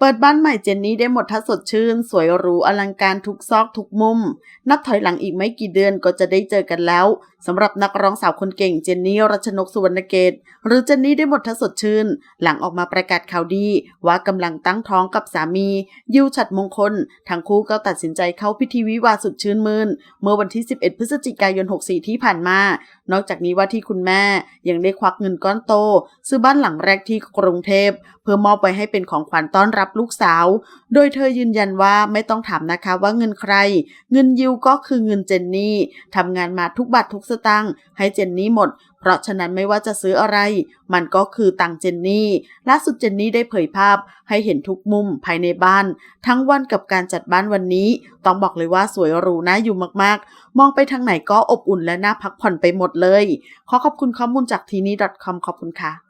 เปิดบ้านใหม่เจนนี่ได้หมดถ้าสดชื่น สวยหรูอลังการทุกซอกทุกมุม นับถอยหลังอีกไม่กี่เดือนก็จะได้เจอกันแล้วสำหรับนักร้องสาวคนเก่งเจนนี่รัชนกสุวรรณเกต หรือเจนนี่ได้หมดถ้าสดชื่น หลังออกมาประกาศข่าวดี ว่ากำลังตั้งท้องกับสามี ยิวฉัดมงคล ทั้งคู่ก็ตัดสินใจเข้าพิธีวิวาสุดชื่นมื่นเมื่อวันที่ 11 พฤศจิกายน 64 ที่ผ่านมา นอกจากนี้ว่าที่คุณแม่ยังได้ควักเงินก้อนโต ซื้อบ้านหลังแรกที่กรุงเทพ เพื่อมอบไปให้เป็นของขวัญต้อนรับลูกสาว โดยเธอยืนยันว่าไม่ต้องถามนะคะว่าเงินใคร เงินยิวก็คือเงินเจนนี่ทำงานมาทุกบาททุกสตางค์ให้เจนนี่หมด เพราะฉะนั้นไม่ว่าจะซื้ออะไร มันก็คือตังเจนนี่ล่าสุดเจนนี่ได้เผยภาพให้เห็นทุกมุมภายในบ้าน ทั้งวันกับการจัดบ้านวันนี้ ต้องบอกเลยว่าสวยหรูน่าอยู่มากๆ มองไปทางไหนก็อบอุ่นและน่าพักผ่อนไปหมดเลย ขอขอบคุณข้อมูลจากทีนี้ .com ขอบคุณค่ะ